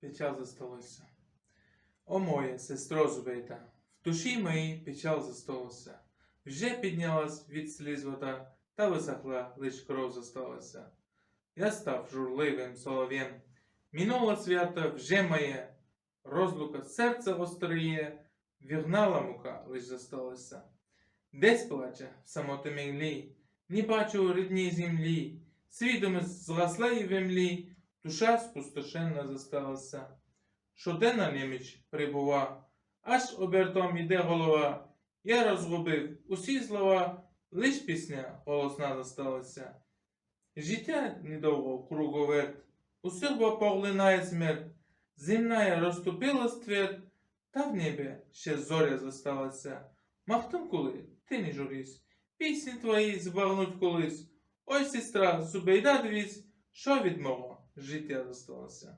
печаль засталася. О моє, сестро Зубейта, в душі моїй печаль засталася. Вже піднялась від сліз вода, та висохла, лиш кров зосталася. Я став журливим солов'єм. Минуло свято вже моє, розлука серце остріє, вігнала мука лиш зосталася. Десь плаче в самоти міглі, не бачу рідній землі, свідомість зросла і вемлі, душа спустошенна зосталася. Щоденно неміч прибува, аж обертом іде голова. Я розгубив усі слова, лиш пісня голосна зосталася. Життя недовго круговерт, усіх бо поглинає смерть, земная розступила ствет, та в небі ще зоря зосталася. Махтом коли, ти не журись, пісні твої збагнуть колись. Ой, сестра, зубейда дивись, що від мого життя зосталося.